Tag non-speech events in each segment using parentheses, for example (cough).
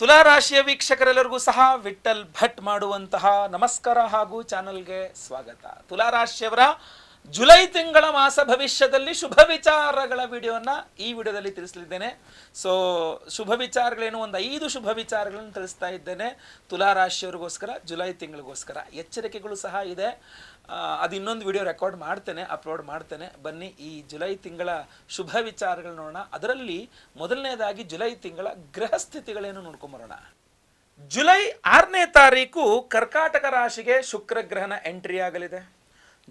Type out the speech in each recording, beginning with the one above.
ತುಲಾರಾಶಿಯ ವೀಕ್ಷಕರೆಲ್ಲರಿಗೂ ಸಹ ವಿಠಲ್ ಭಟ್ ಮಾಡುವಂತಹ ನಮಸ್ಕಾರ ಹಾಗೂ ಚಾನಲ್ಗೆ ಸ್ವಾಗತ. ತುಲಾರಾಶಿಯವರ ಜುಲೈ ತಿಂಗಳ ಮಾಸ ಭವಿಷ್ಯದಲ್ಲಿ ಶುಭ ವಿಚಾರಗಳ ವಿಡಿಯೋನ ಈ ವಿಡಿಯೋದಲ್ಲಿ ತಿಳಿಸಲಿದ್ದೇನೆ. ಸೊ ಶುಭ ವಿಚಾರಗಳೇನು? ಒಂದು ಐದು ಶುಭ ವಿಚಾರಗಳನ್ನು ತಿಳಿಸ್ತಾ ಇದ್ದೇನೆ. ತುಲಾರಾಶಿಯವರಿಗೋಸ್ಕರ ಜುಲೈ ತಿಂಗಳಿಗೋಸ್ಕರ. ಎಚ್ಚರಿಕೆಗಳು ಸಹ ಇದೆ. ಅದು ಇನ್ನೊಂದು ವಿಡಿಯೋ ರೆಕಾರ್ಡ್ ಮಾಡ್ತೇನೆ, ಅಪ್ಲೋಡ್ ಮಾಡ್ತೇನೆ. ಬನ್ನಿ, ಈ ಜುಲೈ ತಿಂಗಳ ಶುಭ ವಿಚಾರಗಳು ನೋಡೋಣ. ಅದರಲ್ಲಿ ಮೊದಲನೇದಾಗಿ ಜುಲೈ ತಿಂಗಳ ಗ್ರಹ ಸ್ಥಿತಿಗಳೇನು ನೋಡ್ಕೊಂಬರೋಣ. ಜುಲೈ ಆರನೇ ತಾರೀಕು ಕರ್ಕಾಟಕ ರಾಶಿಗೆ ಶುಕ್ರ ಗ್ರಹನ ಎಂಟ್ರಿ ಆಗಲಿದೆ.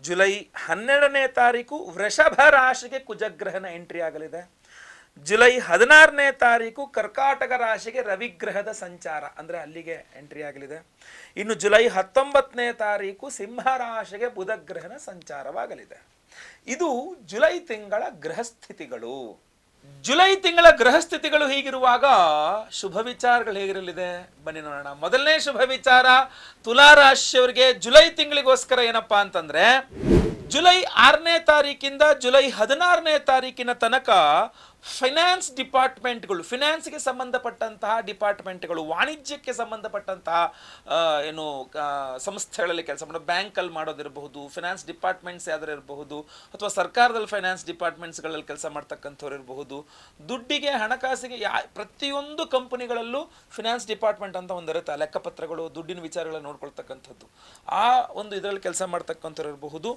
ಜುಲೈ ಹನ್ನೆರಡನೇ ತಾರೀಕು ವೃಷಭ ರಾಶಿಗೆ ಕುಜಗ್ರಹನ ಎಂಟ್ರಿ ಆಗಲಿದೆ. ಜುಲೈ ಹದಿನಾರನೇ ತಾರೀಕು ಕರ್ಕಾಟಕ ರಾಶಿಗೆ ರವಿಗ್ರಹದ ಸಂಚಾರ, ಅಂದರೆ ಅಲ್ಲಿಗೆ ಎಂಟ್ರಿ ಆಗಲಿದೆ. ಇನ್ನು ಜುಲೈ ಹತ್ತೊಂಬತ್ತನೇ ತಾರೀಕು ಸಿಂಹ ರಾಶಿಗೆ ಬುಧಗ್ರಹನ ಸಂಚಾರವಾಗಲಿದೆ. ಇದು ಜುಲೈ ತಿಂಗಳ ಗ್ರಹಸ್ಥಿತಿಗಳು. ಜುಲೈ ತಿಂಗಳ ಗ್ರಹಸ್ಥಿತಿಗಳು ಹೀಗಿರುವಾಗ ಶುಭ ವಿಚಾರಗಳು ಹೇಗಿರಲಿದೆ? ಬನ್ನಿ ನೋಡೋಣ. ಮೊದಲನೇ ಶುಭ ವಿಚಾರ ತುಲಾರಾಶಿಯವರಿಗೆ ಜುಲೈ ತಿಂಗಳಿಗೋಸ್ಕರ ಏನಪ್ಪಾ ಅಂತಂದ್ರೆ, ಜುಲೈ ಆರನೇ ತಾರೀಕಿಂದ ಜುಲೈ ಹದಿನಾರನೇ ತಾರೀಕಿನ ತನಕ ಫೈನಾನ್ಸ್ ಡಿಪಾರ್ಟ್ಮೆಂಟ್ಗಳು ಫಿನಾನ್ಸ್ಗೆ ಸಂಬಂಧಪಟ್ಟಂತಹ ಡಿಪಾರ್ಟ್ಮೆಂಟ್ಗಳು ವಾಣಿಜ್ಯಕ್ಕೆ ಸಂಬಂಧಪಟ್ಟಂತಹ ಏನು ಸಂಸ್ಥೆಗಳಲ್ಲಿ ಕೆಲಸ ಮಾಡೋ, ಬ್ಯಾಂಕಲ್ಲಿ ಮಾಡೋದಿರಬಹುದು ಫಿನಾನ್ಸ್ ಡಿಪಾರ್ಟ್ಮೆಂಟ್ಸ್ ಯಾವ್ದಾರು ಇರಬಹುದು, ಅಥವಾ ಸರ್ಕಾರದಲ್ಲಿ ಫೈನಾನ್ಸ್ ಡಿಪಾರ್ಟ್ಮೆಂಟ್ಸ್ಗಳಲ್ಲಿ ಕೆಲಸ ಮಾಡ್ತಕ್ಕಂಥವ್ರು ಇರಬಹುದು, ದುಡ್ಡಿಗೆ, ಹಣಕಾಸಿಗೆ ಯಾ, ಪ್ರತಿಯೊಂದು ಕಂಪನಿಗಳಲ್ಲೂ ಫಿನಾನ್ಸ್ ಡಿಪಾರ್ಟ್ಮೆಂಟ್ ಅಂತ ಒಂದಿರುತ್ತೆ. ಆ ಲೆಕ್ಕಪತ್ರಗಳು, ದುಡ್ಡಿನ ವಿಚಾರಗಳನ್ನ ನೋಡ್ಕೊಳ್ತಕ್ಕಂಥದ್ದು. ಆ ಒಂದು ಇದರಲ್ಲಿ ಕೆಲಸ ಮಾಡ್ತಕ್ಕಂಥವ್ರು ಇರಬಹುದು.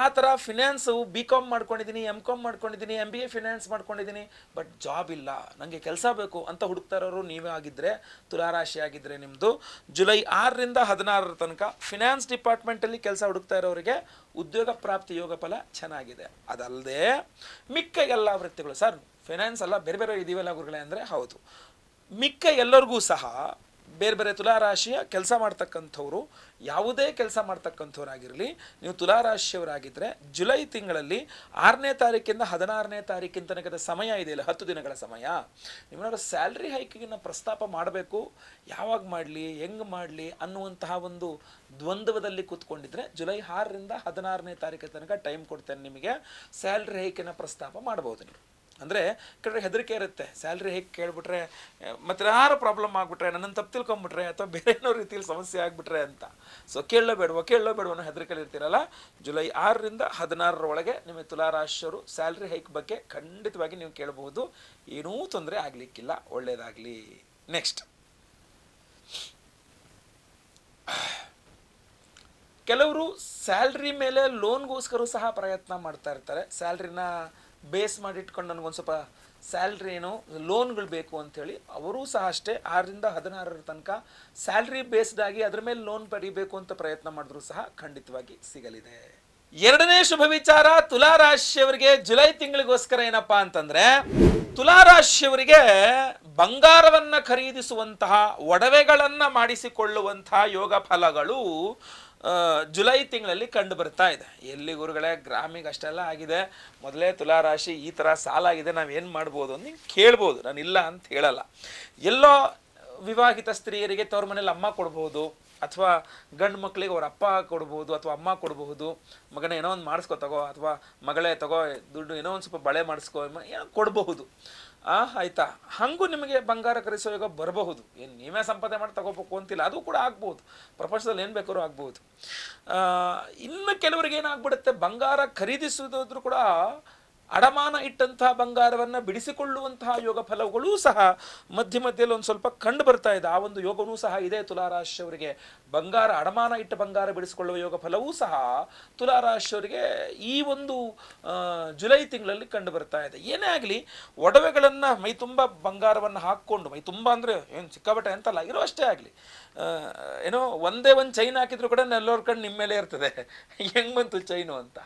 ಆ ಥರ ಫಿನಾನ್ಸು ಬಿ ಕಾಮ್ ಮಾಡ್ಕೊಂಡಿದ್ದೀನಿ ಎಂ ಕಾಮ್ ಮಾಡ್ಕೊಂಡಿದ್ದೀನಿ ಎಂ ಬಿ ಎ ಫಿನಾನ್ಸ್ ಮಾಡ್ಕೊಂಡಿದ್ದೀನಿ ಬಟ್ ಜಾಬ್ ಇಲ್ಲ. ನನಗೆ ಕೆಲಸ ಬೇಕು ಅಂತ ಹುಡುಕ್ತಾ ಇರೋರು ನೀವೇ ಆಗಿದ್ದರೆ ತುಲಾರಾಶಿ ಆಗಿದ್ದರೆ ನಿಮ್ಮದು ಜುಲೈ ಆರರಿಂದ ಹದಿನಾರರ ತನಕ ಫಿನಾನ್ಸ್ ಡಿಪಾರ್ಟ್ಮೆಂಟಲ್ಲಿ ಕೆಲಸ ಹುಡುಕ್ತಾ ಇರೋರಿಗೆ ಉದ್ಯೋಗ ಪ್ರಾಪ್ತಿ ಯೋಗ ಫಲ ಚೆನ್ನಾಗಿದೆ. ಅದಲ್ಲದೆ ಮಿಕ್ಕ ಎಲ್ಲ ವೃತ್ತಿಗಳು, ಸರ್ ಫಿನಾನ್ಸ್ ಎಲ್ಲ ಬೇರೆ ಬೇರೆ ಇದೀವಲ್ಲ ಗುರುಗಳೇ ಅಂದರೆ ಹೌದು. ಮಿಕ್ಕ ಎಲ್ಲರಿಗೂ ಸಹ ಬೇರೆ ಬೇರೆ ತುಲಾರಾಶಿಯ ಕೆಲಸ ಮಾಡ್ತಕ್ಕಂಥವ್ರು, ಯಾವುದೇ ಕೆಲಸ ಮಾಡ್ತಕ್ಕಂಥವ್ರಾಗಿರಲಿ, ನೀವು ತುಲಾರಾಶಿಯವರಾಗಿದ್ದರೆ ಜುಲೈ ತಿಂಗಳಲ್ಲಿ ಆರನೇ ತಾರೀಕಿಂದ ಹದಿನಾರನೇ ತಾರೀಕಿನ ತನಕದ ಸಮಯ ಇದೆಯಲ್ಲ, ಹತ್ತು ದಿನಗಳ ಸಮಯ. ನಿಮ್ಮನವರು ಸ್ಯಾಲ್ರಿ ಹೈಕಿಗಿನ ಪ್ರಸ್ತಾಪ ಮಾಡಬೇಕು, ಯಾವಾಗ ಮಾಡಲಿ, ಹೆಂಗೆ ಮಾಡಲಿ ಅನ್ನುವಂತಹ ಒಂದು ದ್ವಂದ್ವದಲ್ಲಿ ಕೂತ್ಕೊಂಡಿದ್ರೆ ಜುಲೈ ಆರರಿಂದ ಹದಿನಾರನೇ ತಾರೀಕಿನ ತನಕ ಟೈಮ್ ಕೊಡ್ತೇನೆ ನಿಮಗೆ. ಸ್ಯಾಲ್ರಿ ಹೈಕಿನ ಪ್ರಸ್ತಾಪ ಮಾಡ್ಬೋದು ನೀವು. ಅಂದರೆ ಕಡೆ ಹೆದರಿಕೆ ಇರುತ್ತೆ. ಸ್ಯಾಲ್ರಿ ಹೇಗೆ ಕೇಳಿಬಿಟ್ರೆ ಮತ್ತೆ ಯಾರು ಪ್ರಾಬ್ಲಮ್ ಆಗಿಬಿಟ್ರೆ, ನನ್ನನ್ನು ತಪ್ಪು ತಿಳ್ಕೊಂಬಿಟ್ರೆ ಅಥವಾ ಬೇರೆ ಏನೋ ರೀತಿಯಲ್ಲಿ ಸಮಸ್ಯೆ ಆಗಿಬಿಟ್ರೆ ಅಂತ. ಸೊ ಕೇಳಲೋ ಬೇಡವೋ ಕೇಳಲೋ ಬೇಡವೋ ಅನ್ನೋ ಹೆದರಿಕೆಯಲ್ಲಿ ಇರ್ತೀರಲ್ಲ? ಜುಲೈ ಆರರಿಂದ ಹದಿನಾರರ ಒಳಗೆ ನಿಮಗೆ ತುಲಾರಾಶಿಯವರು ಸ್ಯಾಲ್ರಿ ಹೈಕ್ ಬಗ್ಗೆ ಖಂಡಿತವಾಗಿ ನೀವು ಕೇಳಬಹುದು. ಏನೂ ತೊಂದರೆ ಆಗಲಿಕ್ಕಿಲ್ಲ. ಒಳ್ಳೆಯದಾಗಲಿ ನೆಕ್ಸ್ಟ್ ಕೆಲವರು ಸ್ಯಾಲ್ರಿ ಮೇಲೆ ಲೋನ್ಗೋಸ್ಕರ ಸಹ ಪ್ರಯತ್ನ ಮಾಡ್ತಾ ಇರ್ತಾರೆ. ಸ್ಯಾಲ್ರಿನ ಬೇಸ್ ಮಾಡಿ ಇಟ್ಕೊಂಡು ನನಗೊಂದು ಸ್ವಲ್ಪ ಸ್ಯಾಲ್ರಿ ಏನು, ಲೋನ್ಗಳು ಬೇಕು ಅಂಥೇಳಿ, ಅವರೂ ಸಹ ಅಷ್ಟೇ ಆರರಿಂದ ಹದಿನಾರರ ತನಕ ಸ್ಯಾಲ್ರಿ ಆಗಿ ಅದ್ರ ಮೇಲೆ ಲೋನ್ ಪಡಿಬೇಕು ಅಂತ ಪ್ರಯತ್ನ ಮಾಡಿದ್ರು ಸಹ ಖಂಡಿತವಾಗಿ ಸಿಗಲಿದೆ. ಎರಡನೇ ಶುಭ ವಿಚಾರ ತುಲಾರಾಶಿಯವರಿಗೆ ಜುಲೈ ತಿಂಗಳಿಗೋಸ್ಕರ ಏನಪ್ಪಾ ಅಂತಂದ್ರೆ ತುಲಾರಾಶಿಯವರಿಗೆ ಬಂಗಾರವನ್ನ ಖರೀದಿಸುವಂತಹ ಒಡವೆಗಳನ್ನ ಮಾಡಿಸಿಕೊಳ್ಳುವಂತಹ ಯೋಗ ಫಲಗಳು ಜುಲೈ ತಿಂಗಳಲ್ಲಿ ಕಂಡು ಬರ್ತಾ ಇದೆ. ಎಲ್ಲಿ ಗುರುಗಳೇ, ಗ್ರಾಮಿಗೆ ಅಷ್ಟೆಲ್ಲ ಆಗಿದೆ. ಮೊದಲೇ ತುಲಾರಾಶಿ ಈ ಥರ ಸಾಲಾಗಿದೆ, ನಾವು ಏನು ಮಾಡ್ಬೋದು ಅಂತ ನೀವು ಕೇಳ್ಬೋದು. ನಾನು ಇಲ್ಲ ಅಂತ ಹೇಳಲ್ಲ. ಎಲ್ಲೋ ವಿವಾಹಿತ ಸ್ತ್ರೀಯರಿಗೆ ತವ್ರ ಮನೇಲಿ ಅಮ್ಮ ಕೊಡ್ಬೋದು, ಅಥವಾ ಗಂಡು ಮಕ್ಕಳಿಗೆ ಅವ್ರ ಅಪ್ಪ ಕೊಡ್ಬೋದು, ಅಥವಾ ಅಮ್ಮ ಕೊಡಬಹುದು ಮಗನ ಏನೋ ಒಂದು ಮಾಡಿಸ್ಕೊ, ತಗೋ, ಅಥವಾ ಮಗಳೇ ತಗೋ, ದುಡ್ಡು ಏನೋ ಒಂದು ಸ್ವಲ್ಪ ಬಳೆ ಮಾಡಿಸ್ಕೋ, ಏನೋ ಕೊಡಬಹುದು. ಆ, ಆಯ್ತಾ? ಹಂಗೂ ನಿಮಗೆ ಬಂಗಾರ ಖರೀದಿಸೋ ಯೋಗ ಬರಬಹುದು. ಏನು ನೀವೇ ಸಂಪಾದನೆ ಮಾಡಿ ತಗೋಬೇಕು ಅಂತಿಲ್ಲ, ಅದು ಕೂಡ ಆಗ್ಬೋದು. ಪ್ರಪಂಚದಲ್ಲಿ ಏನು ಬೇಕಾದ್ರೂ ಆಗ್ಬೋದು. ಇನ್ನು ಕೆಲವರಿಗೆ ಏನಾಗ್ಬಿಡುತ್ತೆ? ಬಂಗಾರ ಖರೀದಿಸೋದಾದ್ರೂ ಕೂಡ ಅಡಮಾನ ಇಟ್ಟಂತಹ ಬಂಗಾರವನ್ನು ಬಿಡಿಸಿಕೊಳ್ಳುವಂತಹ ಯೋಗ ಫಲಗಳೂ ಸಹ ಮಧ್ಯ ಮಧ್ಯದಲ್ಲಿ ಒಂದು ಸ್ವಲ್ಪ ಕಂಡು ಬರ್ತಾ ಇದೆ. ಆ ಒಂದು ಯೋಗವೂ ಸಹ ಇದೆ ತುಲಾರಾಶಿಯವರಿಗೆ ಬಂಗಾರ, ಅಡಮಾನ ಇಟ್ಟ ಬಂಗಾರ ಬಿಡಿಸಿಕೊಳ್ಳುವ ಯೋಗ ಫಲವೂ ಸಹ ತುಲಾರಾಶಿಯವರಿಗೆ ಈ ಒಂದು ಜುಲೈ ತಿಂಗಳಲ್ಲಿ ಕಂಡು ಬರ್ತಾ ಇದೆ. ಏನೇ ಆಗಲಿ, ಒಡವೆಗಳನ್ನು ಮೈ ತುಂಬ ಬಂಗಾರವನ್ನು ಹಾಕ್ಕೊಂಡು, ಮೈ ತುಂಬ ಅಂದರೆ ಏನು ಸಿಕ್ಕಾಬಟ್ಟೆ ಅಂತಲ್ಲ, ಇರೋ ಅಷ್ಟೇ ಆಗಲಿ ಏನೋ ಒಂದೇ ಒಂದು ಚೈನ್ ಹಾಕಿದ್ರು ಕೂಡ ನೆಲ್ಲೋರ್ ಕಣ್ಣು ನಿಮ್ಮ ಮೇಲೆ ಇರ್ತದೆ. (laughs) ಹೆಂಗೆ ಬಂತು ಚೈನು ಅಂತ?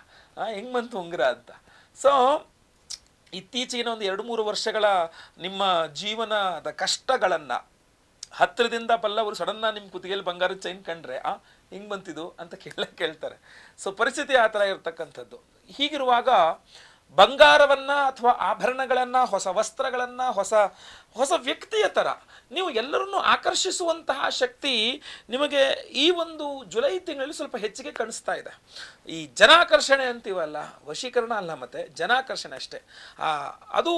ಹೆಂಗೆ ಬಂತು ಉಂಗುರ ಅಂತ? ಸೊ ಇತ್ತೀಚಿನ ಒಂದು ಎರಡು ಮೂರು ವರ್ಷಗಳ ನಿಮ್ಮ ಜೀವನದ ಕಷ್ಟಗಳನ್ನು, ಹತ್ತಿರದಿಂದ ಬಲ್ಲವರು ಸಡನ್ನ ನಿಮ್ಮ ಕುತ್ತಿಗೆಯಲ್ಲಿ ಬಂಗಾರ ಚೈನ್ ಕಂಡ್ರೆ, ಆ, ಹಿಂಗೆ ಬಂತಿದ್ದು ಅಂತ ಕೇಳ, ಕೇಳ್ತಾರೆ. ಸೊ ಪರಿಸ್ಥಿತಿ ಆ ಥರ ಇರತಕ್ಕಂಥದ್ದು. ಹೀಗಿರುವಾಗ ಬಂಗಾರವನ್ನು ಅಥವಾ ಆಭರಣಗಳನ್ನು, ಹೊಸ ವಸ್ತ್ರಗಳನ್ನು, ಹೊಸ ಹೊಸ ವ್ಯಕ್ತಿಯ ಥರ ನೀವು ಎಲ್ಲರನ್ನೂ ಆಕರ್ಷಿಸುವಂತಹ ಶಕ್ತಿ ನಿಮಗೆ ಈ ಒಂದು ಜುಲೈ ತಿಂಗಳಲ್ಲಿ ಸ್ವಲ್ಪ ಹೆಚ್ಚಿಗೆ ಕಾಣಿಸ್ತಾ ಇದೆ. ಈ ಜನಾಕರ್ಷಣೆ ಅಂತೀವಲ್ಲ, ವಶೀಕರಣ ಅಲ್ಲ ಮತ್ತೆ, ಜನಾಕರ್ಷಣೆ ಅಷ್ಟೇ. ಅದು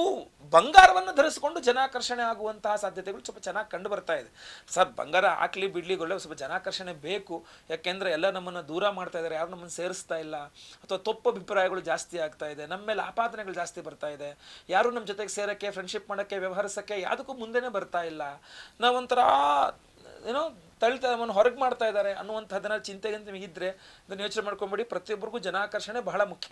ಬಂಗಾರವನ್ನು ಧರಿಸಿಕೊಂಡು ಜನಾಕರ್ಷಣೆ ಆಗುವಂತಹ ಸಾಧ್ಯತೆಗಳು ಸ್ವಲ್ಪ ಚೆನ್ನಾಗಿ ಕಂಡು ಬರ್ತಾ ಇದೆ. ಸರ್, ಬಂಗಾರ ಹಾಕ್ಲಿ, ಬಿಡ್ಲಿ ಒಳ್ಳೆ ಸ್ವಲ್ಪ ಜನಾಕರ್ಷಣೆ ಬೇಕು. ಯಾಕೆಂದ್ರೆ ಎಲ್ಲ ನಮ್ಮನ್ನು ದೂರ ಮಾಡ್ತಾ ಇದ್ದಾರೆ, ಯಾರು ನಮ್ಮನ್ನು ಸೇರಿಸ್ತಾ ಇಲ್ಲ. ಅಥವಾ ತಪ್ಪು ಅಭಿಪ್ರಾಯಗಳು ಜಾಸ್ತಿ ಆಗ್ತಾ ಇದೆ, ನಮ್ಮ ಮೇಲೆ ಆಪಾದನೆಗಳು ಜಾಸ್ತಿ ಬರ್ತಾ ಇದೆ. ಯಾರು ನಮ್ಮ ಜೊತೆಗೆ ಸೇರಕ್ಕೆ ಫ್ರೆಂಡ್ಶಿಪ್ ಮಾಡೋಕ್ಕೆ, ವ್ಯವಹರಿಸೋಕ್ಕೆ ಯಾವುದಕ್ಕೂ ಮುಂದೆನೇ ಬರ್ತಾ ಇಲ್ಲ. ನಾವೊಂಥರ ಏನೋ ತಳ್ತಾ ನಮ್ಮನ್ನು ಹೊರಗೆ ಮಾಡ್ತಾ ಇದ್ದಾರೆ ಅನ್ನುವಂಥದ್ದನ್ನ ಚಿಂತೆಗಿಂತ ನಿಮಗೆ ಇದ್ದರೆ ಇದನ್ನು ಯೋಚನೆ ಮಾಡ್ಕೊಂಬಿಡಿ. ಪ್ರತಿಯೊಬ್ಬರಿಗೂ ಜನಾಕರ್ಷಣೆ ಬಹಳ ಮುಖ್ಯ.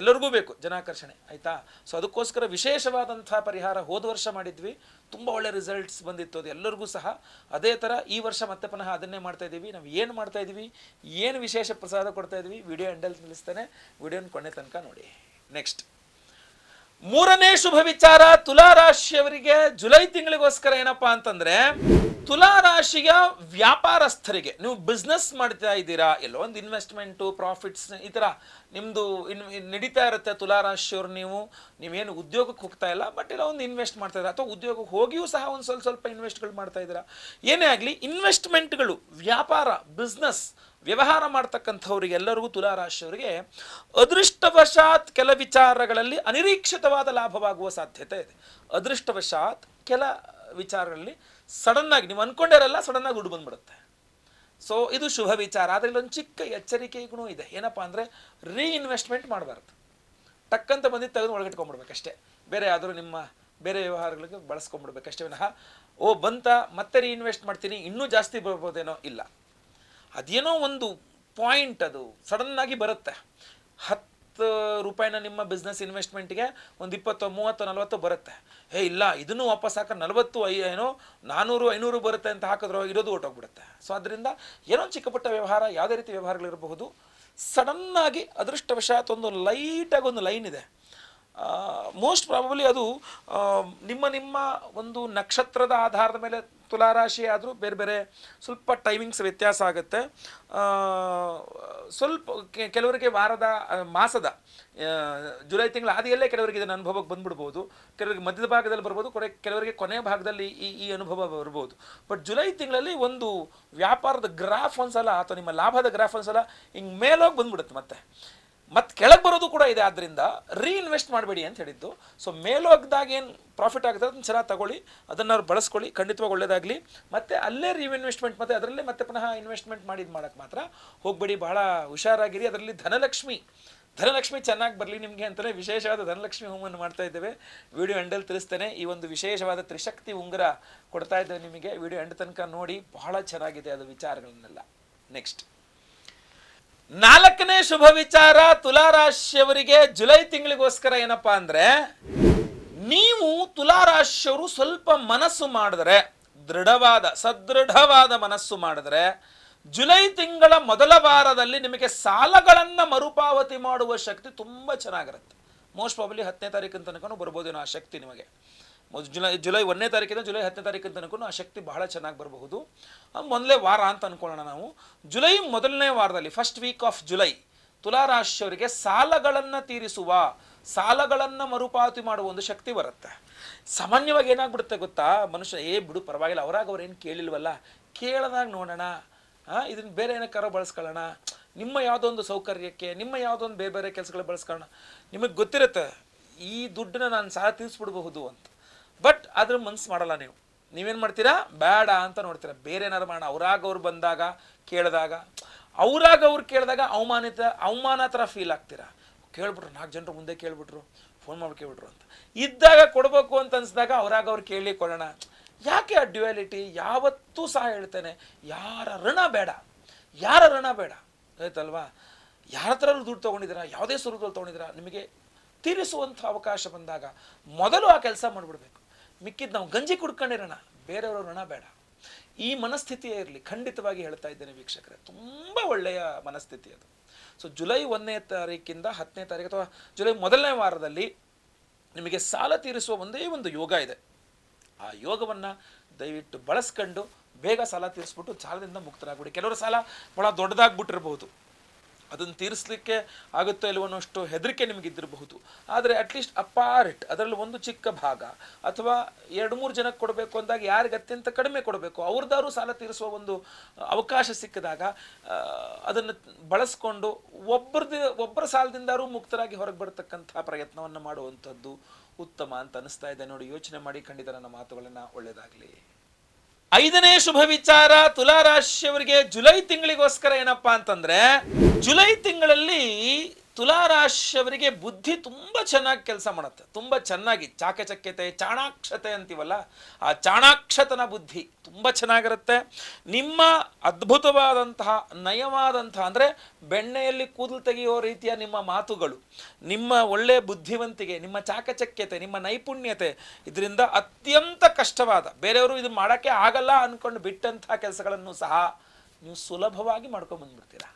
ಎಲ್ಲರಿಗೂ ಬೇಕು ಜನಾಕರ್ಷಣೆ, ಆಯಿತಾ? ಸೊ ಅದಕ್ಕೋಸ್ಕರ ವಿಶೇಷವಾದಂಥ ಪರಿಹಾರ ಹೋದ ವರ್ಷ ಮಾಡಿದ್ವಿ. ತುಂಬ ಒಳ್ಳೆ ರಿಸಲ್ಟ್ಸ್ ಬಂದಿತ್ತು. ಅದು ಎಲ್ಲರಿಗೂ ಸಹ ಅದೇ ಥರ ಈ ವರ್ಷ ಮತ್ತೆ ಪುನಃ ಅದನ್ನೇ ಮಾಡ್ತಾ ಇದ್ದೀವಿ. ನಾವು ಏನು ಮಾಡ್ತಾ ಇದ್ದೀವಿ? ಏನು ವಿಶೇಷ ಪ್ರಸಾದ ಕೊಡ್ತಾ ಇದ್ದೀವಿ? ವಿಡಿಯೋ ಎಂಡಲ್ಲಿ ನಿಲ್ಲಿಸ್ತಾನೆ. ವಿಡಿಯೋನ ಕೊನೆ ತನಕ ನೋಡಿ. ನೆಕ್ಸ್ಟ್ ಮೂರನೇ ಶುಭ ವಿಚಾರ ತುಲಾ ರಾಶಿಯವರಿಗೆ ಜುಲೈ ತಿಂಗಳಿಗೋಸ್ಕರ ಏನಪ್ಪಾ ಅಂತಂದ್ರೆ, ತುಲಾ ರಾಶಿಯ ವ್ಯಾಪಾರಸ್ಥರಿಗೆ, ನೀವು ಬಿಸ್ನೆಸ್ ಮಾಡ್ತಾ ಇದ್ದೀರಾ, ಎಲ್ಲೋ ಒಂದು ಇನ್ವೆಸ್ಟ್ಮೆಂಟು ಪ್ರಾಫಿಟ್ಸ್ ಈ ಥರ ನಿಮ್ಮದು ಇನ್ ನಡೀತಾ ಇರುತ್ತೆ ತುಲಾ ರಾಶಿಯವ್ರು ನೀವು. ನೀವೇನು ಉದ್ಯೋಗಕ್ಕೆ ಹೋಗ್ತಾ ಇಲ್ಲ ಬಟ್ ಇಲ್ಲ ಒಂದು ಇನ್ವೆಸ್ಟ್ ಮಾಡ್ತಾ ಇದ್ದೀರಾ, ಅಥವಾ ಉದ್ಯೋಗಕ್ಕೆ ಹೋಗಿಯೂ ಸಹ ಒಂದು ಸ್ವಲ್ಪ ಸ್ವಲ್ಪ ಇನ್ವೆಸ್ಟ್ಗಳು ಮಾಡ್ತಾ ಇದ್ದೀರಾ. ಏನೇ ಆಗಲಿ ಇನ್ವೆಸ್ಟ್ಮೆಂಟ್ಗಳು ವ್ಯಾಪಾರ ಬಿಸ್ನೆಸ್ ವ್ಯವಹಾರ ಮಾಡ್ತಕ್ಕಂಥವ್ರಿಗೆ ಎಲ್ಲರಿಗೂ ತುಲಾರಾಶಿಯವರಿಗೆ ಅದೃಷ್ಟವಶಾತ್ ಕೆಲ ವಿಚಾರಗಳಲ್ಲಿ ಅನಿರೀಕ್ಷಿತವಾದ ಲಾಭವಾಗುವ ಸಾಧ್ಯತೆ ಇದೆ. ಅದೃಷ್ಟವಶಾತ್ ಕೆಲ ವಿಚಾರಗಳಲ್ಲಿ ಸಡನ್ನಾಗಿ, ನೀವು ಅನ್ಕೊಂಡಿರಲ್ಲ, ಸಡನ್ನಾಗಿ ದುಡ್ಡು ಬಂದ್ಬಿಡುತ್ತೆ. ಸೊ ಇದು ಶುಭ ವಿಚಾರ. ಆದರೆ ಇಲ್ಲೊಂದು ಚಿಕ್ಕ ಎಚ್ಚರಿಕೆಗೂ ಇದೆ. ಏನಪ್ಪ ಅಂದರೆ ರೀಇನ್ವೆಸ್ಟ್ಮೆಂಟ್ ಮಾಡಬಾರ್ದು. ಟಕ್ಕಂತ ಬಂದಿದ್ದು ತೆಗೆದು ಒಳಗಿಟ್ಕೊಂಡ್ಬಿಡ್ಬೇಕಷ್ಟೇ. ಬೇರೆ ಆದರೂ ನಿಮ್ಮ ಬೇರೆ ವ್ಯವಹಾರಗಳಿಗೆ ಬಳಸ್ಕೊಂಡ್ಬಿಡ್ಬೇಕಷ್ಟೇ. ವಿನಃ, ಓ, ಬಂತ, ಮತ್ತೆ ರೀಇನ್ವೆಸ್ಟ್ ಮಾಡ್ತೀನಿ. ಇನ್ನೂ ಜಾಸ್ತಿ ಬರ್ಬೋದೇನೋ ಇಲ್ಲ. ಅದೇನೋ ಒಂದು ಪಾಯಿಂಟ್ ಅದು ಸಡನ್ನಾಗಿ ಬರುತ್ತೆ. ಹತ್ತು ರೂಪಾಯಿನ ನಿಮ್ಮ ಬಿಸ್ನೆಸ್ ಇನ್ವೆಸ್ಟ್ಮೆಂಟ್ಗೆ ಒಂದು ಇಪ್ಪತ್ತು, ಮೂವತ್ತು, ನಲ್ವತ್ತು ಬರುತ್ತೆ. ಏ ಇಲ್ಲ, ಇದನ್ನು ವಾಪಸ್ ಹಾಕೋ ನಲವತ್ತು, ಐ, ಏನೋ ನಾನ್ನೂರು ಐನೂರು ಬರುತ್ತೆ ಅಂತ ಹಾಕಿದ್ರೆ ಇರೋದು ಹೊಟ್ಟೋಗ್ಬಿಡುತ್ತೆ ಸೊ ಅದರಿಂದ ಏನೋ ಚಿಕ್ಕ ಪುಟ್ಟ ವ್ಯವಹಾರ, ಯಾವುದೇ ರೀತಿ ವ್ಯವಹಾರಗಳಿರಬಹುದು. ಸಡನ್ನಾಗಿ ಅದೃಷ್ಟವಶಾತ್ ಒಂದು ಲೈಟಾಗಿ ಒಂದು ಲೈನ್ ಇದೆ. ಮೋಸ್ಟ್ ಪ್ರಾಬಬಲಿ ಅದು ನಿಮ್ಮ ನಿಮ್ಮ ಒಂದು ನಕ್ಷತ್ರದ ಆಧಾರದ ಮೇಲೆ ತುಲಾರಾಶಿ ಆದರೂ ಬೇರೆ ಬೇರೆ ಸ್ವಲ್ಪ ಟೈಮಿಂಗ್ಸ್ ವ್ಯತ್ಯಾಸ ಆಗುತ್ತೆ. ಸ್ವಲ್ಪ ಕೆಲವರಿಗೆ ವಾರದ ಮಾಸದ ಜುಲೈ ತಿಂಗಳ ಆದಿಯಲ್ಲೇ ಕೆಲವರಿಗೆ ಇದನ್ನು ಅನುಭವಕ್ಕೆ ಬಂದ್ಬಿಡ್ಬೋದು. ಕೆಲವರಿಗೆ ಮಧ್ಯದ ಭಾಗದಲ್ಲಿ ಬರ್ಬೋದು ಕೊನೆ ಕೆಲವರಿಗೆ ಕೊನೆಯ ಭಾಗದಲ್ಲಿ ಈ ಈ ಅನುಭವ ಬರ್ಬೋದು. ಬಟ್ ಜುಲೈ ತಿಂಗಳಲ್ಲಿ ಒಂದು ವ್ಯಾಪಾರದ ಗ್ರಾಫ್ ಒಂದ್ಸಲ ಅಥವಾ ನಿಮ್ಮ ಲಾಭದ ಗ್ರಾಫ್ ಒಂದ್ಸಲ ಹಿಂಗೆ ಮೇಲೋಗಿ ಬಂದ್ಬಿಡುತ್ತೆ ಮತ್ತೆ. ಮತ್ತೆ ಕೆಳಗೆ ಬರೋದು ಕೂಡ ಇದೆ. ಆದ್ದರಿಂದ ರೀಇನ್ವೆಸ್ಟ್ ಮಾಡಬೇಡಿ ಅಂತ ಹೇಳಿದ್ದು. ಸೊ ಮೇಲೋಗ್ದಾಗ ಏನು ಪ್ರಾಫಿಟ್ ಆಗುತ್ತೆ ಅದನ್ನ ಚೆನ್ನಾಗಿ ತಗೊಳ್ಳಿ. ಅದನ್ನು ಅವ್ರು ಬಳಸ್ಕೊಳ್ಳಿ. ಖಂಡಿತವಾಗಿ ಒಳ್ಳೇದಾಗಲಿ. ಮತ್ತೆ ಅಲ್ಲೇ ರೀಇನ್ವೆಸ್ಟ್ಮೆಂಟ್ ಮತ್ತೆ ಅದರಲ್ಲೇ ಮತ್ತೆ ಪುನಃ ಇನ್ವೆಸ್ಟ್ಮೆಂಟ್ ಮಾಡಿದ್ದು ಮಾಡೋಕ್ಕೆ ಮಾತ್ರ ಹೋಗಬೇಡಿ. ಬಹಳ ಹುಷಾರಾಗಿರಿ. ಅದರಲ್ಲಿ ಧನಲಕ್ಷ್ಮಿ. ಧನಲಕ್ಷ್ಮಿ ಚೆನ್ನಾಗಿ ಬರಲಿ ನಿಮಗೆ ಅಂತಲೇ ವಿಶೇಷವಾದ ಧನಲಕ್ಷ್ಮಿ ಹೋಮವನ್ನು ಮಾಡ್ತಾ ಇದ್ದೇವೆ. ವಿಡಿಯೋ ಎಂಡಲ್ಲಿ ತಿಳಿಸ್ತೇನೆ. ಈ ಒಂದು ವಿಶೇಷವಾದ ತ್ರಿಶಕ್ತಿ ಉಂಗುರ ಕೊಡ್ತಾ ಇದ್ದೇವೆ ನಿಮಗೆ. ವಿಡಿಯೋ ಎಂಡ್ ತನಕ ನೋಡಿ. ಬಹಳ ಚೆನ್ನಾಗಿದೆ ಅದು ವಿಚಾರಗಳನ್ನೆಲ್ಲ. ನೆಕ್ಸ್ಟ್ ನಾಲ್ಕನೇ ಶುಭ ವಿಚಾರ ತುಲಾರಾಶಿಯವರಿಗೆ ಜುಲೈ ತಿಂಗಳಿಗೋಸ್ಕರ ಏನಪ್ಪಾ ಅಂದ್ರೆ, ನೀವು ತುಲಾರಾಶಿಯವರು ಸ್ವಲ್ಪ ಮನಸ್ಸು ಮಾಡಿದ್ರೆ, ದೃಢವಾದ, ಸದೃಢವಾದ ಮನಸ್ಸು ಮಾಡಿದ್ರೆ, ಜುಲೈ ತಿಂಗಳ ಮೊದಲ ವಾರದಲ್ಲಿ ನಿಮಗೆ ಸಾಲಗಳನ್ನ ಮರುಪಾವತಿ ಮಾಡುವ ಶಕ್ತಿ ತುಂಬಾ ಚೆನ್ನಾಗಿರುತ್ತೆ. ಮೋಸ್ಟ್ ಪ್ರಾಬಲಿ ಹತ್ತನೇ ತಾರೀಕಿನ ತನಕ ಬರ್ಬೋದೇನೋ ಆ ಶಕ್ತಿ ನಿಮಗೆ. ಜುಲೈ ಜುಲೈ ಒಂದನೇ ತಾರೀಕಿಂದ ಜುಲೈ ಹತ್ತನೇ ತಾರೀಕಿನ ತನಕ ಆ ಶಕ್ತಿ ಬಹಳ ಚೆನ್ನಾಗಿ ಬರಬಹುದು. ಮೊದಲೇ ವಾರ ಅಂತ ಅನ್ಕೊಳ್ಳೋಣ ನಾವು. ಜುಲೈ ಮೊದಲನೇ ವಾರದಲ್ಲಿ ಫಸ್ಟ್ ವೀಕ್ ಆಫ್ ಜುಲೈ ತುಲಾರಾಶಿಯವರಿಗೆ ಸಾಲಗಳನ್ನು ತೀರಿಸುವ, ಸಾಲಗಳನ್ನು ಮರುಪಾವತಿ ಮಾಡುವ ಒಂದು ಶಕ್ತಿ ಬರುತ್ತೆ. ಸಾಮಾನ್ಯವಾಗಿ ಏನಾಗ್ಬಿಡುತ್ತೆ ಗೊತ್ತಾ? ಮನುಷ್ಯ, ಏ, ಬಿಡು, ಪರವಾಗಿಲ್ಲ, ಅವರಾಗ ಅವ್ರೇನು ಕೇಳಿಲ್ವಲ್ಲ? ಕೇಳದಾಗ ನೋಡೋಣ. ಇದನ್ನು ಬೇರೆ ಏನಕ್ಕಾರೋ ಬಳಸ್ಕೊಳ್ಳೋಣ. ನಿಮ್ಮ ಯಾವುದೋ ಒಂದು ಸೌಕರ್ಯಕ್ಕೆ, ನಿಮ್ಮ ಯಾವುದೋ ಒಂದು ಬೇರೆ ಬೇರೆ ಕೆಲಸಗಳು ಬಳಸ್ಕೊಳ್ಳೋಣ. ನಿಮಗೆ ಗೊತ್ತಿರುತ್ತೆ, ಈ ದುಡ್ಡನ್ನ ನಾನು ಸಾಲ ತೀರಿಸ್ಬಿಡ್ಬಹುದು ಅಂತ. ಬಟ್ ಅದ್ರ ಮನ್ಸು ಮಾಡಲ್ಲ ನೀವು. ನೀವೇನು ಮಾಡ್ತೀರಾ? ಬೇಡ ಅಂತ ನೋಡ್ತೀರಾ. ಬೇರೆ ಏನಾದ್ರು ಮಾಡೋಣ. ಅವ್ರಾಗ ಅವ್ರು ಬಂದಾಗ, ಕೇಳಿದಾಗ, ಅವ್ರಾಗ ಅವ್ರು ಕೇಳಿದಾಗ ಅವಮಾನಿತ, ಅವಮಾನ ಥರ ಫೀಲ್ ಆಗ್ತೀರಾ? ಕೇಳ್ಬಿಟ್ರು. ನಾಲ್ಕು ಜನರು ಮುಂದೆ ಕೇಳ್ಬಿಟ್ರು. ಫೋನ್ ಮಾಡಿ ಕೇಳ್ಬಿಟ್ರು ಅಂತ. ಇದ್ದಾಗ ಕೊಡಬೇಕು ಅಂತ ಅನ್ಸಿದಾಗ ಅವ್ರಾಗ ಅವ್ರು ಕೇಳಿ ಕೊಡೋಣ. ಯಾಕೆ ಆ ಡ್ಯುಯಾಲಿಟಿ ಯಾವತ್ತೂ ಸಹ ಹೇಳ್ತೇನೆ, ಯಾರ ಋಣ ಬೇಡ. ಯಾರ ಋಣ ಬೇಡ. ಆಯ್ತಲ್ವಾ? ಯಾರ ಹತ್ರ ದುಡ್ಡು ತೊಗೊಂಡಿದ್ದೀರಾ? ಯಾವುದೇ ಸ್ವರೂಪದಲ್ಲಿ ತೊಗೊಂಡಿದ್ದೀರಾ? ನಿಮಗೆ ತೀರಿಸುವಂಥ ಅವಕಾಶ ಬಂದಾಗ ಮೊದಲು ಆ ಕೆಲಸ ಮಾಡಿಬಿಡ್ಬೇಕು. ಮಿಕ್ಕಿದ್ದು ನಾವು ಗಂಜಿ ಕುಡ್ಕೊಂಡಿರೋಣ. ಬೇರೆಯವರು ಋಣ ಬೇಡ. ಈ ಮನಸ್ಥಿತಿಯೇ ಇರಲಿ. ಖಂಡಿತವಾಗಿ ಹೇಳ್ತಾ ಇದ್ದೇನೆ ವೀಕ್ಷಕರೇ. ತುಂಬ ಒಳ್ಳೆಯ ಮನಸ್ಥಿತಿ ಅದು. ಸೊ ಜುಲೈ ಒಂದನೇ ತಾರೀಕಿಂದ ಹತ್ತನೇ ತಾರೀಕು ಅಥವಾ ಜುಲೈ ಮೊದಲನೇ ವಾರದಲ್ಲಿ ನಿಮಗೆ ಸಾಲ ತೀರಿಸುವ ಒಂದೇ ಒಂದು ಯೋಗ ಇದೆ. ಆ ಯೋಗವನ್ನು ದಯವಿಟ್ಟು ಬಳಸ್ಕೊಂಡು ಬೇಗ ಸಾಲ ತೀರಿಸ್ಬಿಟ್ಟು ಸಾಲದಿಂದ ಮುಕ್ತರಾಗ್ಬಿಡಿ. ಕೆಲವರು ಸಾಲ ಭಾಳ ದೊಡ್ಡದಾಗ್ಬಿಟ್ಟಿರ್ಬೋದು. ಅದನ್ನು ತೀರಿಸಲಿಕ್ಕೆ ಆಗುತ್ತೋ ಇಲ್ವೋ ಅನ್ನೋಷ್ಟು ಹೆದರಿಕೆ ನಿಮಗಿದ್ದಿರಬಹುದು. ಆದರೆ ಅಟ್ಲೀಸ್ಟ್ ಅಪಾರ್ಟ್ ಅದರಲ್ಲಿ ಒಂದು ಚಿಕ್ಕ ಭಾಗ. ಅಥವಾ ಎರಡು, ಮೂರು ಜನಕ್ಕೆ ಕೊಡಬೇಕು ಅಂದಾಗ ಯಾರಿಗೆ ಅತ್ಯಂತ ಕಡಿಮೆ ಕೊಡಬೇಕು? ಅವ್ರದ್ದಾರು ಸಾಲ ತೀರಿಸುವ ಒಂದು ಅವಕಾಶ ಸಿಕ್ಕಿದಾಗ ಅದನ್ನು ಬಳಸ್ಕೊಂಡು ಒಬ್ಬರದ್ದು ಒಬ್ಬರ ಸಾಲದಿಂದಾರು ಮುಕ್ತರಾಗಿ ಹೊರಗೆ ಬರ್ತಕ್ಕಂಥ ಪ್ರಯತ್ನವನ್ನು ಮಾಡುವಂಥದ್ದು ಉತ್ತಮ ಅಂತ ಅನಿಸ್ತಾ ಇದೆ. ನೋಡಿ, ಯೋಚನೆ ಮಾಡಿ, ಖಂಡಿತ ನನ್ನ ಮಾತುಗಳನ್ನು ಒಳ್ಳೆಯದಾಗಲಿ. ಐದನೇ ಶುಭ ವಿಚಾರ ತುಲಾ ರಾಶಿಯವರಿಗೆ ಜುಲೈ ತಿಂಗಳಿಗೋಸ್ಕರ ಏನಪ್ಪಾ ಅಂತಂದ್ರೆ ಜುಲೈ ತಿಂಗಳಲ್ಲಿ ತುಲಾ ರಾಶಿಯವರಿಗೆ ಬುದ್ಧಿ ತುಂಬ ಚೆನ್ನಾಗಿ ಕೆಲಸ ಮಾಡುತ್ತೆ, ತುಂಬ ಚೆನ್ನಾಗಿ. ಚಾಕಚಕ್ಯತೆ, ಚಾಣಾಕ್ಷತೆ ಅಂತೀವಲ್ಲ, ಆ ಚಾಣಾಕ್ಷತನ ಬುದ್ಧಿ ತುಂಬ ಚೆನ್ನಾಗಿರುತ್ತೆ. ನಿಮ್ಮ ಅದ್ಭುತವಾದಂತಹ ನಯವಾದಂತಹ ಅಂದರೆ ಬೆಣ್ಣೆಯಲ್ಲಿ ಕೂದಲು ತೆಗೆಯೋ ರೀತಿಯ ನಿಮ್ಮ ಮಾತುಗಳು, ನಿಮ್ಮ ಒಳ್ಳೆಯ ಬುದ್ಧಿವಂತಿಕೆ, ನಿಮ್ಮ ಚಾಕಚಕ್ಯತೆ, ನಿಮ್ಮ ನೈಪುಣ್ಯತೆ, ಇದರಿಂದ ಅತ್ಯಂತ ಕಷ್ಟವಾದ, ಬೇರೆಯವರು ಇದು ಮಾಡೋಕ್ಕೆ ಆಗಲ್ಲ ಅಂದ್ಕೊಂಡು ಬಿಟ್ಟಂತಹ ಕೆಲಸಗಳನ್ನು ಸಹ ನೀವು ಸುಲಭವಾಗಿ ಮಾಡ್ಕೊಂಡು ಬಂದ್ಬಿಡ್ತೀರಾ?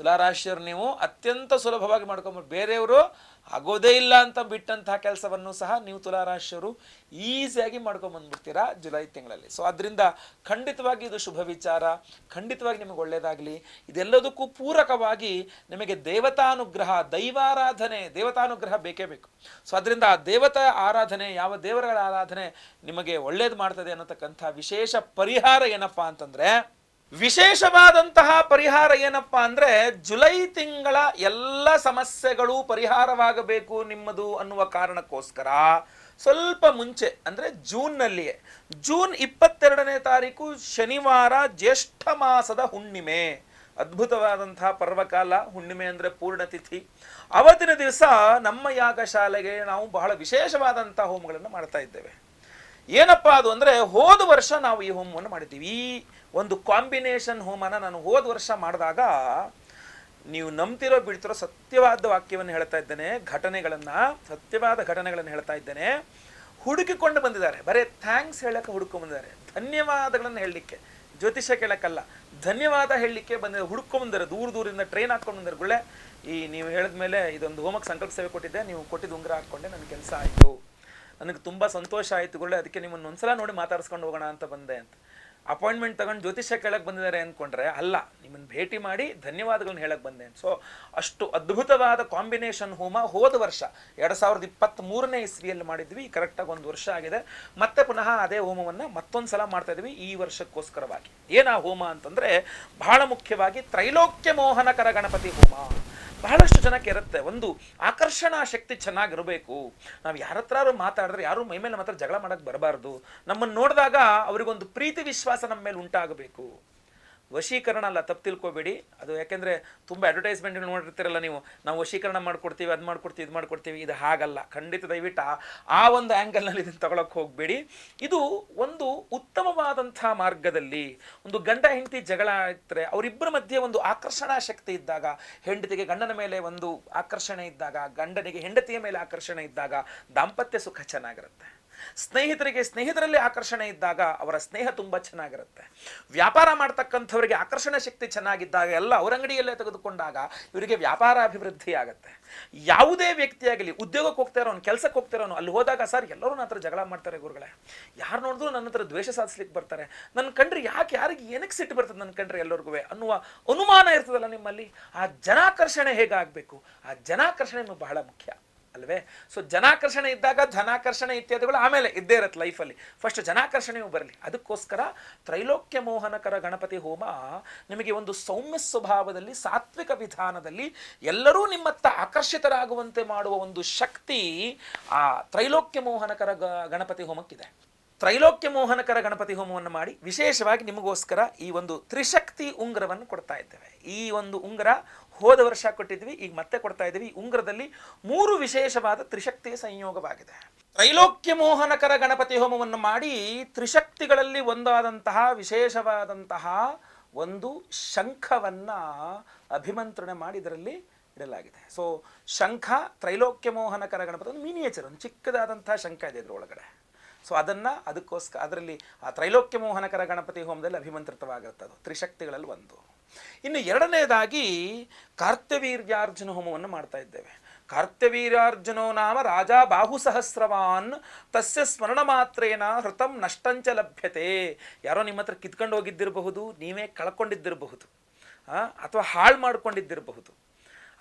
ತುಲಾರಾಶಿಯರು ನೀವು ಅತ್ಯಂತ ಸುಲಭವಾಗಿ ಮಾಡ್ಕೊಂಬೋದು ಬೇರೆಯವರು ಆಗೋದೇ ಇಲ್ಲ ಅಂತ ಬಿಟ್ಟಂತಹ ಕೆಲಸವನ್ನು ಸಹ ನೀವು ತುಲಾರಾಶಿಯವರು ಈಸಿಯಾಗಿ ಮಾಡ್ಕೊಂಬಂದ್ಬಿಡ್ತೀರಾ ಜುಲೈ ತಿಂಗಳಲ್ಲಿ. ಸೊ ಅದರಿಂದ ಖಂಡಿತವಾಗಿ ಇದು ಶುಭ ವಿಚಾರ, ಖಂಡಿತವಾಗಿ ನಿಮಗೆ ಒಳ್ಳೆಯದಾಗಲಿ ಇದೆಲ್ಲದಕ್ಕೂ ಪೂರಕವಾಗಿ ನಿಮಗೆ ದೇವತಾನುಗ್ರಹ, ದೈವಾರಾಧನೆ, ದೇವತಾನುಗ್ರಹ ಬೇಕೇ ಬೇಕು. ಸೊ ಅದರಿಂದ ಆ ದೇವತಾ ಆರಾಧನೆ, ಯಾವ ದೇವರ ಆರಾಧನೆ ನಿಮಗೆ ಒಳ್ಳೇದು ಮಾಡ್ತದೆ ಅನ್ನತಕ್ಕಂಥ ವಿಶೇಷ ಪರಿಹಾರ ಏನಪ್ಪಾ ಅಂತಂದ್ರೆ ವಿಶೇಷವಾದಂತಹ ಪರಿಹಾರ ಏನಪ್ಪಾ ಅಂದ್ರೆ ಜುಲೈ ತಿಂಗಳ ಎಲ್ಲ ಸಮಸ್ಯೆಗಳು ಪರಿಹಾರವಾಗಬೇಕು ನಿಮ್ಮದು ಅನ್ನುವ ಕಾರಣಕ್ಕೋಸ್ಕರ ಸ್ವಲ್ಪ ಮುಂಚೆ ಅಂದ್ರೆ ಜೂನ್ನಲ್ಲಿಯೇ. ಜೂನ್ ಇಪ್ಪತ್ತೆರಡನೇ ತಾರೀಕು ಶನಿವಾರ ಜ್ಯೇಷ್ಠ ಮಾಸದ ಹುಣ್ಣಿಮೆ. ಅದ್ಭುತವಾದಂತಹ ಪರ್ವಕಾಲ, ಹುಣ್ಣಿಮೆ ಅಂದ್ರೆ ಪೂರ್ಣತಿಥಿ ಅವತ್ತಿನ ದಿವಸ ನಮ್ಮ ಯಾಗಶಾಲೆಗೆ ನಾವು ಬಹಳ ವಿಶೇಷವಾದಂತಹ ಹೋಮಗಳನ್ನು ಮಾಡ್ತಾ ಇದ್ದೇವೆ. ಏನಪ್ಪಾ ಅದು ಅಂದರೆ ಹೋದ ವರ್ಷ ನಾವು ಈ ಹೋಮವನ್ನು ಮಾಡಿದ್ದೀವಿ. ಈ ಒಂದು ಕಾಂಬಿನೇಷನ್ ಹೋಮನ ನಾನು ಹೋದ ವರ್ಷ ಮಾಡಿದಾಗ ನೀವು ನಂಬ್ತಿರೋ ಬಿಡ್ತಿರೋ ಸತ್ಯವಾದ ವಾಕ್ಯವನ್ನು ಹೇಳ್ತಾ ಇದ್ದೇನೆ, ಘಟನೆಗಳನ್ನು, ಸತ್ಯವಾದ ಘಟನೆಗಳನ್ನು ಹೇಳ್ತಾ ಇದ್ದೇನೆ. ಹುಡುಕಿಕೊಂಡು ಬಂದಿದ್ದಾರೆ. ಬರೇ ಥ್ಯಾಂಕ್ಸ್ ಹೇಳಕ್ಕೆ ಹುಡುಕೊಂಡು ಬಂದಿದ್ದಾರೆ. ಧನ್ಯವಾದಗಳನ್ನು ಹೇಳಲಿಕ್ಕೆ. ಜ್ಯೋತಿಷ ಕೇಳೋಕ್ಕಲ್ಲ. ಧನ್ಯವಾದ ಹೇಳಲಿಕ್ಕೆ ಬಂದ ಹುಡುಕೊಂಬಂದರೆ ದೂರ ದೂರದಿಂದ ಟ್ರೈನ್ ಹಾಕ್ಕೊಂಡು ಬಂದರೆ ಗುಳ್ಳೆ, ಈ ನೀವು ಹೇಳಿದ್ಮೇಲೆ ಇದೊಂದು ಹೋಮಕ್ಕೆ ಸಂಕಲ್ಪ ಸೇವೆ ಕೊಟ್ಟಿದ್ದೆ. ನೀವು ಕೊಟ್ಟಿದ್ದು ಉಂಗುರ ಹಾಕ್ಕೊಂಡೆ. ನನ್ನ ಕೆಲಸ ಆಯಿತು. ನನಗೆ ತುಂಬ ಸಂತೋಷ ಆಯಿತು ಗುರುಳೆ ಅದಕ್ಕೆ ನಿಮ್ಮನ್ನು ಒಂದ್ಸಲ ನೋಡಿ ಮಾತಾಡ್ಸ್ಕೊಂಡು ಹೋಗೋಣ ಅಂತ ಬಂದೆ ಅಂತ. ಅಪಾಯಿಂಟ್ಮೆಂಟ್ ತಗೊಂಡು ಜ್ಯೋತಿಷ್ಯ ಕೇಳಕ್ಕೆ ಬಂದಿದ್ದಾರೆ ಅಂದ್ಕೊಂಡ್ರೆ ಅಲ್ಲ, ನಿಮ್ಮನ್ನು ಭೇಟಿ ಮಾಡಿ ಧನ್ಯವಾದಗಳನ್ನ ಹೇಳಕ್ಕೆ ಬಂದೆ ಸೊ ಅಷ್ಟು ಅದ್ಭುತವಾದ ಕಾಂಬಿನೇಷನ್ ಹೋಮ ಹೋದ ವರ್ಷ, ಎರಡು ಸಾವಿರದ ಇಪ್ಪತ್ತ್ ಮೂರನೇ ಇಸ್ವಿಯಲ್ಲಿ ಮಾಡಿದ್ವಿ ಕರೆಕ್ಟಾಗಿ ಒಂದು ವರ್ಷ ಆಗಿದೆ. ಮತ್ತೆ ಪುನಃ ಅದೇ ಹೋಮವನ್ನು ಮತ್ತೊಂದು ಸಲ ಮಾಡ್ತಾ ಇದ್ವಿ, ಈ ವರ್ಷಕ್ಕೋಸ್ಕರವಾಗಿ. ಏನ ಹೋಮ ಅಂತಂದರೆ ಬಹಳ ಮುಖ್ಯವಾಗಿ ತ್ರೈಲೋಕ್ಯ ಮೋಹನಕರ ಗಣಪತಿ ಹೋಮ. ಬಹಳಷ್ಟು ಜನಕ್ಕೆ ಇರುತ್ತೆ. ಒಂದು ಆಕರ್ಷಣಾ ಶಕ್ತಿ ಚೆನ್ನಾಗಿರಬೇಕು. ನಾವು ಯಾರ ಹತ್ರ ಮಾತಾಡಿದ್ರೆ ಯಾರು ಮೈ ಮೇಲೆ ಮಾತ್ರ ಜಗಳ ಮಾಡಕ್ಕೆ ಬರಬಾರ್ದು. ನಮ್ಮನ್ನು ನೋಡಿದಾಗ ಅವರಿಗೊಂದು ಪ್ರೀತಿ ವಿಶ್ವಾಸ ನಮ್ಮ ಮೇಲೆ ಉಂಟಾಗಬೇಕು. ವಶೀಕರಣ ಅಲ್ಲ, ತಪ್ಪು ತಿಳ್ಕೊಬೇಡಿ. ಅದು ಯಾಕೆಂದರೆ ತುಂಬ ಅಡ್ವರ್ಟೈಸ್ಮೆಂಟ್ ನೋಡಿರ್ತೀರಲ್ಲ ನೀವು, ನಾವು ವಶೀಕರಣ ಮಾಡ್ಕೊಡ್ತೀವಿ, ಅದು ಮಾಡ್ಕೊಡ್ತೀವಿ, ಇದು ಮಾಡ್ಕೊಡ್ತೀವಿ, ಇದು ಹಾಗಲ್ಲ. ಖಂಡಿತ ದಯವಿಟ್ಟು ಆ- ಒಂದು ಆ್ಯಂಗಲ್ನಲ್ಲಿ ಇದನ್ನು ತಗೊಳಕ್ಕೆ ಹೋಗಬೇಡಿ. ಇದು ಒಂದು ಉತ್ತಮವಾದಂಥ ಮಾರ್ಗದಲ್ಲಿ ಒಂದು ಗಂಡ ಹೆಂಡತಿ ಜಗಳ ಇದ್ದರೆ ಅವರಿಬ್ಬರ ಮಧ್ಯೆ ಒಂದು ಆಕರ್ಷಣಾ ಶಕ್ತಿ ಇದ್ದಾಗ, ಹೆಂಡತಿಗೆ ಗಂಡನ ಮೇಲೆ ಒಂದು ಆಕರ್ಷಣೆ ಇದ್ದಾಗ, ಗಂಡನಿಗೆ ಹೆಂಡತಿಯ ಮೇಲೆ ಆಕರ್ಷಣೆ ಇದ್ದಾಗ ದಾಂಪತ್ಯ ಸುಖ ಚೆನ್ನಾಗಿರುತ್ತೆ. ಸ್ನೇಹಿತರಿಗೆ ಸ್ನೇಹಿತರಲ್ಲಿ ಆಕರ್ಷಣೆ ಇದ್ದಾಗ ಅವರ ಸ್ನೇಹ ತುಂಬ ಚೆನ್ನಾಗಿರುತ್ತೆ. ವ್ಯಾಪಾರ ಮಾಡ್ತಕ್ಕಂಥವರಿಗೆ ಆಕರ್ಷಣೆ ಶಕ್ತಿ ಚೆನ್ನಾಗಿದ್ದಾಗ ಎಲ್ಲ ಅವರ ಅಂಗಡಿಯಲ್ಲೇ ತೆಗೆದುಕೊಂಡಾಗ ಇವರಿಗೆ ವ್ಯಾಪಾರ ಅಭಿವೃದ್ಧಿ ಆಗುತ್ತೆ. ಯಾವುದೇ ವ್ಯಕ್ತಿಯಾಗಲಿ, ಉದ್ಯೋಗಕ್ಕೆ ಹೋಗ್ತಾ ಇರೋನು, ಕೆಲಸಕ್ಕೆ ಹೋಗ್ತಾ ಇರೋನು, ಅಲ್ಲಿ ಹೋದಾಗ ಸರ್ ಎಲ್ಲರೂ ನನ್ನ ಹತ್ರ ಜಗಳ ಮಾಡ್ತಾರೆ ಗುರುಗಳೇ. ಯಾರು ನೋಡಿದ್ರು ನನ್ನ ಹತ್ರ ದ್ವೇಷ ಸಾಧಿಸ್ಲಿಕ್ಕೆ ಬರ್ತಾರೆ. ನನ್ನ ಕಂಡ್ರೆ ಯಾಕೆ ಯಾರಿಗೆ ಏನಕ್ಕೆ ಸಿಟ್ಟು ಬರ್ತದೆ ನನ್ನ ಕಂಡ್ರೆ ಎಲ್ಲರಿಗೂ ಅನ್ನುವ ಅನುಮಾನ ಇರ್ತದಲ್ಲ ನಿಮ್ಮಲ್ಲಿ? ಆ ಜನಾಕರ್ಷಣೆ ಹೇಗಾಗಬೇಕು? ಆ ಜನಾಕರ್ಷಣೆ ಬಹಳ ಮುಖ್ಯ. ಅಲ್ವೇ? ಸೊ ಜನಾಕರ್ಷಣೆ ಇದ್ದಾಗ ಧನಾಕರ್ಷಣೆ ಇತ್ಯಾದಿಗಳು ಆಮೇಲೆ ಇದ್ದೇ ಇರುತ್ತೆ ಲೈಫಲ್ಲಿ ಫಸ್ಟ್ ಜನಾಕರ್ಷಣೆಯು ಬರಲಿ. ಅದಕ್ಕೋಸ್ಕರ ತ್ರೈಲೋಕ್ಯ ಮೋಹನಕರ ಗಣಪತಿ ಹೋಮ ನಿಮಗೆ ಒಂದು ಸೌಮ್ಯ ಸ್ವಭಾವದಲ್ಲಿ, ಸಾತ್ವಿಕ ವಿಧಾನದಲ್ಲಿ ಎಲ್ಲರೂ ನಿಮ್ಮತ್ತ ಆಕರ್ಷಿತರಾಗುವಂತೆ ಮಾಡುವ ಒಂದು ಶಕ್ತಿ ಆ ತ್ರೈಲೋಕ್ಯ ಮೋಹನಕರ ಗಣಪತಿ ಹೋಮಕ್ಕಿದೆ. ತ್ರೈಲೋಕ್ಯ ಮೋಹನಕರ ಗಣಪತಿ ಹೋಮವನ್ನು ಮಾಡಿ ವಿಶೇಷವಾಗಿ ನಿಮಗೋಸ್ಕರ ಈ ಒಂದು ತ್ರಿಶಕ್ತಿ ಉಂಗುರವನ್ನು ಕೊಡ್ತಾ ಇದ್ದೇವೆ. ಈ ಒಂದು ಉಂಗುರ ಹೋದ ವರ್ಷ ಕೊಟ್ಟಿದ್ವಿ, ಈಗ ಮತ್ತೆ ಕೊಡ್ತಾ ಇದ್ದೀವಿ. ಉಂಗ್ರದಲ್ಲಿ ಮೂರು ವಿಶೇಷವಾದ ತ್ರಿಶಕ್ತಿಯ ಸಂಯೋಗವಾಗಿದೆ. ತ್ರೈಲೋಕ್ಯ ಮೋಹನಕರ ಗಣಪತಿ ಹೋಮವನ್ನು ಮಾಡಿ ತ್ರಿಶಕ್ತಿಗಳಲ್ಲಿ ಒಂದಾದಂತಹ, ವಿಶೇಷವಾದಂತಹ ಒಂದು ಶಂಖವನ್ನ ಅಭಿಮಂತ್ರಣ ಮಾಡಿ ಇದರಲ್ಲಿ ಇಡಲಾಗಿದೆ. ಸೊ ಶಂಖ, ತ್ರೈಲೋಕ್ಯ ಮೋಹನಕರ ಗಣಪತಿ, ಒಂದು ಮಿನಿಯೇಚರ್ ಒಂದು ಚಿಕ್ಕದಾದಂತಹ ಶಂಖ ಇದೆ ಇದರೊಳಗಡೆ. ಸೊ ಅದನ್ನು ಅದಕ್ಕೋಸ್ಕರ, ಅದರಲ್ಲಿ ಆ ತ್ರೈಲೋಕ್ಯ ಮೋಹನಕರ ಗಣಪತಿ ಹೋಮದಲ್ಲಿ ಅಭಿಮಂತ್ರಿತವಾಗಿರುತ್ತೆ ಅದು ತ್ರಿಶಕ್ತಿಗಳಲ್ಲಿ ಒಂದು. ಇನ್ನು ಎರಡನೇದಾಗಿ ಕಾರ್ತವೀರ್ಯಾರ್ಜುನ ಹೋಮವನ್ನು ಮಾಡ್ತಾ ಇದ್ದೇವೆ. ಕಾರ್ತವೀರ್ಯಾರ್ಜುನೋ ನಾಮ ರಾಜ ಬಾಹು ಸಹಸ್ರವಾನ್ ತಸ್ಯ ಸ್ಮರಣ ಮಾತ್ರೇನ ಹೃತಂ ನಷ್ಟಂಚ ಲಭ್ಯತೆ. ಯಾರೋ ನಿಮ್ಮ ಹತ್ರ ಕಿತ್ಕೊಂಡು ಹೋಗಿದ್ದಿರಬಹುದು, ನೀವೇ ಕಳ್ಕೊಂಡಿದ್ದಿರಬಹುದು ಅಥವಾ ಹಾಳು ಮಾಡ್ಕೊಂಡಿದ್ದಿರಬಹುದು.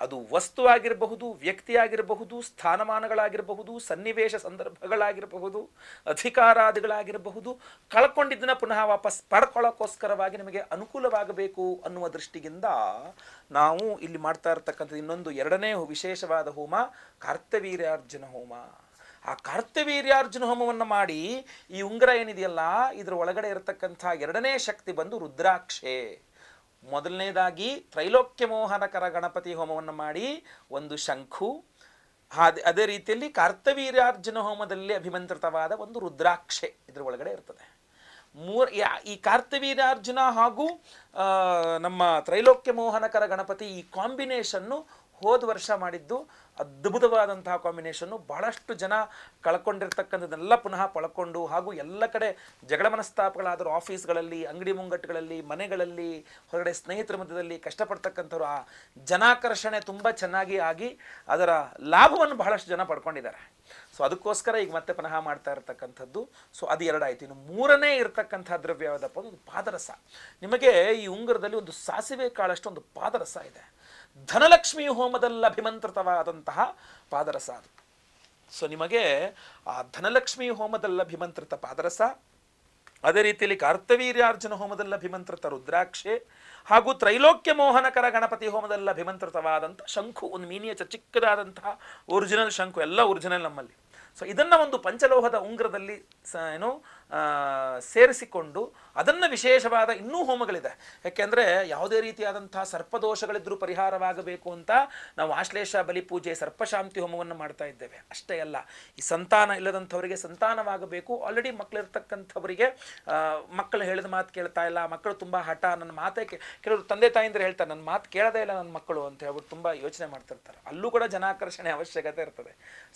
ಅದು ವಸ್ತು ಆಗಿರಬಹುದು ವ್ಯಕ್ತಿ ಆಗಿರಬಹುದು ಸ್ಥಾನಮಾನಗಳಾಗಿರಬಹುದು, ಸನ್ನಿವೇಶ ಸಂದರ್ಭಗಳಾಗಿರಬಹುದು, ಅಧಿಕಾರಾದಿಗಳಾಗಿರಬಹುದು, ಕಳ್ಕೊಂಡಿದ್ದನ್ನ ಪುನಃ ವಾಪಸ್ ಪಡ್ಕೊಳ್ಳೋಕ್ಕೋಸ್ಕರವಾಗಿ ನಿಮಗೆ ಅನುಕೂಲವಾಗಬೇಕು ಅನ್ನುವ ದೃಷ್ಟಿಯಿಂದ ನಾವು ಇಲ್ಲಿ ಮಾಡ್ತಾ ಇರತಕ್ಕಂಥದ್ದು ಇನ್ನೊಂದು ಎರಡನೇ ವಿಶೇಷವಾದ ಹೋಮ, ಕಾರ್ತವೀರ್ಯಾರ್ಜುನ ಹೋಮ. ಆ ಕಾರ್ತವೀರ್ಯಾರ್ಜುನ ಹೋಮವನ್ನು ಮಾಡಿ ಈ ಉಂಗುರ ಏನಿದೆಯಲ್ಲ, ಇದರ ಒಳಗಡೆ ಇರತಕ್ಕಂಥ ಎರಡನೇ ಶಕ್ತಿ ಬಂದು ರುದ್ರಾಕ್ಷೆ. ಮೊದಲನೇದಾಗಿ ತ್ರೈಲೋಕ್ಯ ಮೋಹನಕರ ಗಣಪತಿ ಹೋಮವನ್ನು ಮಾಡಿ ಒಂದು ಶಂಖು ಅದೇ ಅದೇ ರೀತಿಯಲ್ಲಿ ಕಾರ್ತವೀರ್ಯಾರ್ಜುನ ಹೋಮದಲ್ಲಿ ಅಭಿಮಂತ್ರಿತವಾದ ಒಂದು ರುದ್ರಾಕ್ಷೆ ಇದರ ಒಳಗಡೆ ಇರ್ತದೆ. ಮೂರ್ ಈ ಕಾರ್ತವೀರ್ಯಾರ್ಜುನ ಹಾಗೂ ನಮ್ಮ ತ್ರೈಲೋಕ್ಯ ಮೋಹನಕರ ಗಣಪತಿ ಈ ಕಾಂಬಿನೇಷನ್ನು ಹೋದ ವರ್ಷ ಮಾಡಿದ್ದು ಅದ್ಭುತವಾದಂತಹ ಕಾಂಬಿನೇಷನ್ನು ಬಹಳಷ್ಟು ಜನ ಕಳ್ಕೊಂಡಿರ್ತಕ್ಕಂಥದ್ದೆಲ್ಲ ಪುನಃ ಪಳ್ಕೊಂಡು ಹಾಗೂ ಎಲ್ಲ ಕಡೆ ಜಗಳ ಮನಸ್ತಾಪಗಳಾದರೂ ಆಫೀಸ್ಗಳಲ್ಲಿ ಅಂಗಡಿ ಮುಂಗಟ್ಟುಗಳಲ್ಲಿ, ಮನೆಗಳಲ್ಲಿ, ಹೊರಗಡೆ ಸ್ನೇಹಿತರ ಮಧ್ಯದಲ್ಲಿ ಕಷ್ಟಪಡ್ತಕ್ಕಂಥವ್ರು ಆ ಜನಾಕರ್ಷಣೆ ತುಂಬ ಚೆನ್ನಾಗಿ ಆಗಿ ಅದರ ಲಾಭವನ್ನು ಬಹಳಷ್ಟು ಜನ ಪಡ್ಕೊಂಡಿದ್ದಾರೆ. ಸೊ ಅದಕ್ಕೋಸ್ಕರ ಈಗ ಮತ್ತೆ ಪುನಃ ಮಾಡ್ತಾ ಇರತಕ್ಕಂಥದ್ದು. ಸೊ ಅದು ಎರಡಾಯ್ತು. ಇನ್ನು ಮೂರನೇ ಇರತಕ್ಕಂಥ ದ್ರವ್ಯ ಯಾವುದಪ್ಪ ಒಂದು ಪಾದರಸ. ನಿಮಗೆ ಈ ಉಂಗುರದಲ್ಲಿ ಒಂದು ಸಾಸಿವೆ ಕಾಳಷ್ಟು ಒಂದು ಪಾದರಸ ಇದೆ. ಧನಲಕ್ಷ್ಮಿ ಹೋಮದಲ್ಲಿ ಅಭಿಮಂತ್ರಿತವಾದಂತಹ ಪಾದರಸ ಅದು. ಸೊ ನಿಮಗೆ ಆ ಧನಲಕ್ಷ್ಮಿ ಹೋಮದಲ್ಲಿ ಅಭಿಮಂತ್ರಿತ ಪಾದರಸ, ಅದೇ ರೀತಿಯಲ್ಲಿ ಕಾರ್ತವೀರ್ಯಾರ್ಜುನ ಹೋಮದಲ್ಲಿ ಅಭಿಮಂತ್ರಿತ ರುದ್ರಾಕ್ಷೆ ಹಾಗೂ ತ್ರೈಲೋಕ್ಯ ಮೋಹನಕರ ಗಣಪತಿ ಹೋಮದಲ್ಲಿ ಅಭಿಮಂತ್ರಿತವಾದಂಥ ಶಂಖು, ಒಂದು ಮೀನಿಯಚ ಚಿಕ್ಕದಾದಂತಹ ಒರಿಜಿನಲ್ ಶಂಖು, ಎಲ್ಲ ಒರಿಜಿನಲ್ ನಮ್ಮಲ್ಲಿ. ಸೊ ಇದನ್ನು ಒಂದು ಪಂಚಲೋಹದ ಉಂಗ್ರದಲ್ಲಿ ಸ, ಏನು ಸೇರಿಸಿಕೊಂಡು ಅದನ್ನು ವಿಶೇಷವಾದ ಇನ್ನೂ ಹೋಮಗಳಿದೆ. ಯಾಕೆಂದರೆ ಯಾವುದೇ ರೀತಿಯಾದಂತಹ ಸರ್ಪದೋಷಗಳಿದ್ರೂ ಪರಿಹಾರವಾಗಬೇಕು ಅಂತ ನಾವು ಆಶ್ಲೇಷ ಬಲಿ ಪೂಜೆ, ಸರ್ಪಶಾಂತಿ ಹೋಮವನ್ನು ಮಾಡ್ತಾ ಇದ್ದೇವೆ. ಅಷ್ಟೇ ಅಲ್ಲ, ಈ ಸಂತಾನ ಇಲ್ಲದಂಥವರಿಗೆ ಸಂತಾನವಾಗಬೇಕು. ಆಲ್ರೆಡಿ ಮಕ್ಕಳಿರ್ತಕ್ಕಂಥವರಿಗೆ ಮಕ್ಕಳು ಹೇಳಿದ ಮಾತು ಕೇಳ್ತಾ ಇಲ್ಲ, ಮಕ್ಕಳು ತುಂಬ ಹಠ, ನನ್ನ ಮಾತೇ ಕೆಲವರು ತಂದೆ ತಾಯಿಂದ್ರೆ ಹೇಳ್ತಾರೆ, ನನ್ನ ಮಾತು ಕೇಳದೇ ಇಲ್ಲ ನನ್ನ ಮಕ್ಕಳು ಅಂತ ಹೇಳ್ಬಿಟ್ಟು ತುಂಬ ಯೋಚನೆ ಮಾಡ್ತಿರ್ತಾರೆ. ಅಲ್ಲೂ ಕೂಡ ಜನಾಕರ್ಷಣೆ ಅವಶ್ಯಕತೆ ಇರ್ತದೆ.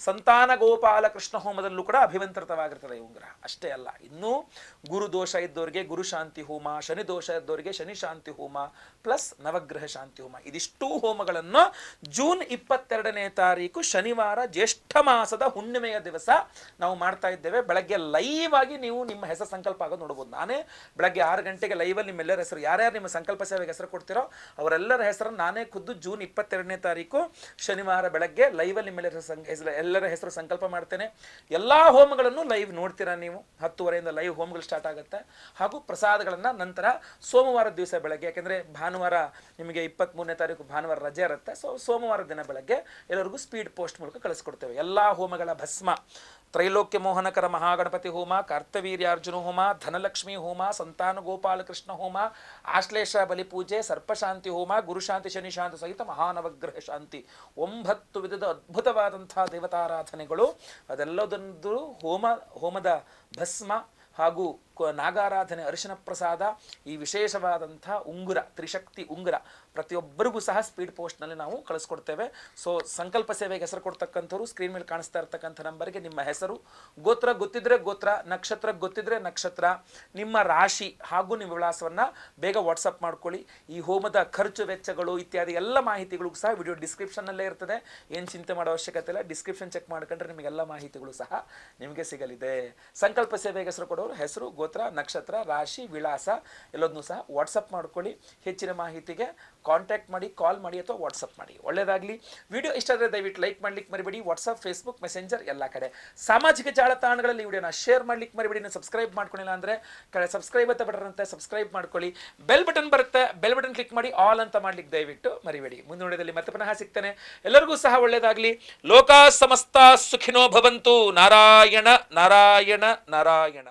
ಸಂತಾನ ಗೋಪಾಲ ಕೃಷ್ಣ ಹೋಮದಲ್ಲೂ ಕೂಡ ಅಭಿಮಂತ್ರಿತವಾಗಿರ್ತದೆ ಈ ಉಂಗುರ. ಅಷ್ಟೇ ಅಲ್ಲ ಇನ್ನೂ ಗುರು ದೋಷ ಇದ್ದವರಿಗೆ ಗುರು ಶಾಂತಿ ಹೋಮ, ಶನಿ ದೋಷ ಇದ್ದವರಿಗೆ ಶನಿ ಶಾಂತಿ ಹೋಮ, ಪ್ಲಸ್ ನವಗ್ರಹ ಶಾಂತಿ ಹೋಮ. ಇದಿಷ್ಟು ಹೋಮಗಳನ್ನು ಜೂನ್ ಇಪ್ಪತ್ತೆರಡನೇ ತಾರೀಕು ಶನಿವಾರ ಜ್ಯೇಷ್ಠ ಮಾಸದ ಹುಣ್ಣಿಮೆಯ ದಿವಸ ನಾವು ಮಾಡ್ತಾ ಇದ್ದೇವೆ. ಬೆಳಗ್ಗೆ ಲೈವ್ ಆಗಿ ನೀವು ನಿಮ್ಮ ಹೆಸರು ಸಂಕಲ್ಪ ಆಗೋದು ನೋಡ್ಬೋದು. ನಾನೇ ಬೆಳಗ್ಗೆ ಆರು ಗಂಟೆಗೆ ಲೈವಲ್ಲಿ ನಿಮ್ಮೆಲ್ಲರ ಹೆಸರು, ಯಾರ್ಯಾರು ನಿಮ್ಮ ಸಂಕಲ್ಪ ಸೇವೆಗೆ ಹೆಸರು ಕೊಡ್ತೀರೋ ಅವರೆಲ್ಲರ ಹೆಸರನ್ನು ನಾನೇ ಖುದ್ದು ಜೂನ್ ಇಪ್ಪತ್ತೆರಡನೇ ತಾರೀಕು ಶನಿವಾರ ಬೆಳಗ್ಗೆ ಲೈವಲ್ಲಿ ನಿಮ್ಮೆಲ್ಲರ ಹೆಸರು ಎಲ್ಲರ ಹೆಸರು ಸಂಕಲ್ಪ ಮಾಡ್ತೇನೆ. ಎಲ್ಲ ಹೋಮಗಳನ್ನು ಲೈವ್ ನೋಡ್ತೀರಾ ನೀವು? ಹತ್ತುವರೆಯಿಂದ ಲೈವ್ ಹೋಮ್ಗಳು ಸ್ಟಾರ್ಟ್ ಆಗುತ್ತೆ. ಹಾಗೂ ಪ್ರಸಾದಗಳನ್ನು ನಂತರ ಸೋಮವಾರ ದಿವಸ ಬೆಳಗ್ಗೆ, ಯಾಕೆಂದರೆ ಭಾನುವಾರ ನಿಮಗೆ ಇಪ್ಪತ್ತ್ಮೂರನೇ ತಾರೀಕು ಭಾನುವಾರ ರಜೆ ಇರುತ್ತೆ. ಸೊ ಸೋಮವಾರ ದಿನ ಬೆಳಗ್ಗೆ ಎಲ್ಲರಿಗೂ ಸ್ಪೀಡ್ ಪೋಸ್ಟ್ ಮೂಲಕ ಕಳಿಸ್ಕೊಡ್ತೇವೆ. ಎಲ್ಲ ಹೋಮಗಳ ಭಸ್ಮ, ತ್ರೈಲೋಕ್ಯ ಮೋಹನಕರ ಮಹಾಗಣಪತಿ ಹೋಮ ಕಾರ್ತವೀರ್ಯಾರ್ಜುನ ಹೋಮ, ಧನಲಕ್ಷ್ಮಿ ಹೋಮ, ಸಂತಾನ ಗೋಪಾಲಕೃಷ್ಣ ಹೋಮ, ಆಶ್ಲೇಷ ಬಲಿಪೂಜೆ ಸರ್ಪಶಾಂತಿ ಹೋಮ ಗುರುಶಾಂತಿ ಶನಿಶಾಂತಿ ಸಹಿತ ಮಹಾನವಗ್ರಹ ಶಾಂತಿ. ಒಂಬತ್ತು ವಿಧದ ಅದ್ಭುತವಾದಂತಹ ದೇವತಾರಾಧನೆಗಳು. ಅದೆಲ್ಲದೊಂದು ಹೋಮ, ಹೋಮದ ಭಸ್ಮ ಹಾಗೂ ನಾಗಾರಾಧನೆ ಅರಿಶಿನ ಪ್ರಸಾದ, ಈ ವಿಶೇಷವಾದಂಥ ಉಂಗುರ, ತ್ರಿಶಕ್ತಿ ಉಂಗುರ ಪ್ರತಿಯೊಬ್ಬರಿಗೂ ಸಹ ಸ್ಪೀಡ್ ಪೋಸ್ಟ್ನಲ್ಲಿ ನಾವು ಕಳಿಸ್ಕೊಡ್ತೇವೆ. ಸೊ ಸಂಕಲ್ಪ ಸೇವೆಗೆ ಹೆಸರು ಕೊಡ್ತಕ್ಕಂಥವ್ರು ಸ್ಕ್ರೀನ್ ಮೇಲೆ ಕಾಣಿಸ್ತಾ ಇರ್ತಕ್ಕಂಥ ನಂಬರ್ಗೆ ನಿಮ್ಮ ಹೆಸರು. ಗೋತ್ರ ಗೊತ್ತಿದ್ರೆ ಗೋತ್ರ, ನಕ್ಷತ್ರ ಗೊತ್ತಿದ್ರೆ ನಕ್ಷತ್ರ. ನಿಮ್ಮ ರಾಶಿ ಹಾಗೂ ನಿಮ್ಮ ವಿಳಾಸವನ್ನು ಬೇಗ ವಾಟ್ಸಪ್ ಮಾಡ್ಕೊಳ್ಳಿ. ಈ ಹೋಮದ ಖರ್ಚು, ವೆಚ್ಚಗಳು ಇತ್ಯಾದಿ ಎಲ್ಲ ಮಾಹಿತಿಗಳು ಸಹ ವಿಡಿಯೋ ಡಿಸ್ಕ್ರಿಪ್ಷನ್ನಲ್ಲೇ ಇರ್ತದೆ. ಏನು ಚಿಂತೆ ಮಾಡೋ ಅವಶ್ಯಕತೆ ಇಲ್ಲ. ಡಿಸ್ಕ್ರಿಪ್ಷನ್ ಚೆಕ್ ಮಾಡ್ಕೊಂಡ್ರೆ ನಿಮಗೆಲ್ಲ ಮಾಹಿತಿಗಳು ಸಹ ನಿಮಗೆ ಸಿಗಲಿದೆ. ಸಂಕಲ್ಪ ಸೇವೆಗೆ ಹೆಸರು ಕೊಡೋರು ಹೆಸರು ಗೋತ್ರ, ನಕ್ಷತ್ರ, ರಾಶಿ, ವಿಳಾಸ ಎಲ್ಲದನ್ನೂ ಸಹ ವಾಟ್ಸಪ್ ಮಾಡ್ಕೊಳ್ಳಿ. ಹೆಚ್ಚಿನ ಮಾಹಿತಿಗೆ ಕಾಂಟ್ಯಾಕ್ಟ್ ಮಾಡಿ ಕಾಲ್ ಮಾಡಿ ಅಥವಾ ವಾಟ್ಸಪ್ ಮಾಡಿ. ಒಳ್ಳೆಯದಾಗಲಿ ವಿಡಿಯೋ ಇಷ್ಟ ಆದರೆ ದಯವಿಟ್ಟು ಲೈಕ್ ಮಾಡ್ಲಿಕ್ಕೆ ಮರಿಬೇಡಿ. ವಾಟ್ಸಪ್ ಫೇಸ್ಬುಕ್ ಮೆಸೆಂಜರ್ ಎಲ್ಲ ಕಡೆ. ಸಾಮಾಜಿಕ ಜಾಲತಾಣಗಳಲ್ಲಿ ವಿಡಿಯೋನ ಶೇರ್ ಮಾಡ್ಲಿಕ್ಕೆ ಮರಿಬೇಡಿ. ನೀವು ಸಬ್ಸ್ಕ್ರೈಬ್ ಮಾಡ್ಕೊಂಡಿಲ್ಲ ಅಂದರೆ ಕಡೆ ಸಬ್ಸ್ಕ್ರೈಬ್ ಅಂತ ಬಟನ್ ಅಂತ ಸಬ್ಸ್ಕ್ರೈಬ್ ಮಾಡ್ಕೊಳ್ಳಿ. ಬೆಲ್ ಬಟನ್ ಬರುತ್ತೆ. ಬೆಲ್ ಬಟನ್ ಕ್ಲಿಕ್ ಮಾಡಿ ಆಲ್ ಅಂತ ಮಾಡ್ಲಿಕ್ಕೆ ದಯವಿಟ್ಟು ಮರಿಬೇಡಿ. ಮುಂದಿನ ಮತ್ತೆ ಪುನಃ ಸಿಗ್ತೇನೆ. ಎಲ್ಲರಿಗೂ ಸಹ ಒಳ್ಳೆಯದಾಗಲಿ ಲೋಕ ಸಮಸ್ತ ಸುಖಿನೋ ಭವಂತು. ನಾರಾಯಣ ನಾರಾಯಣ ನಾರಾಯಣ.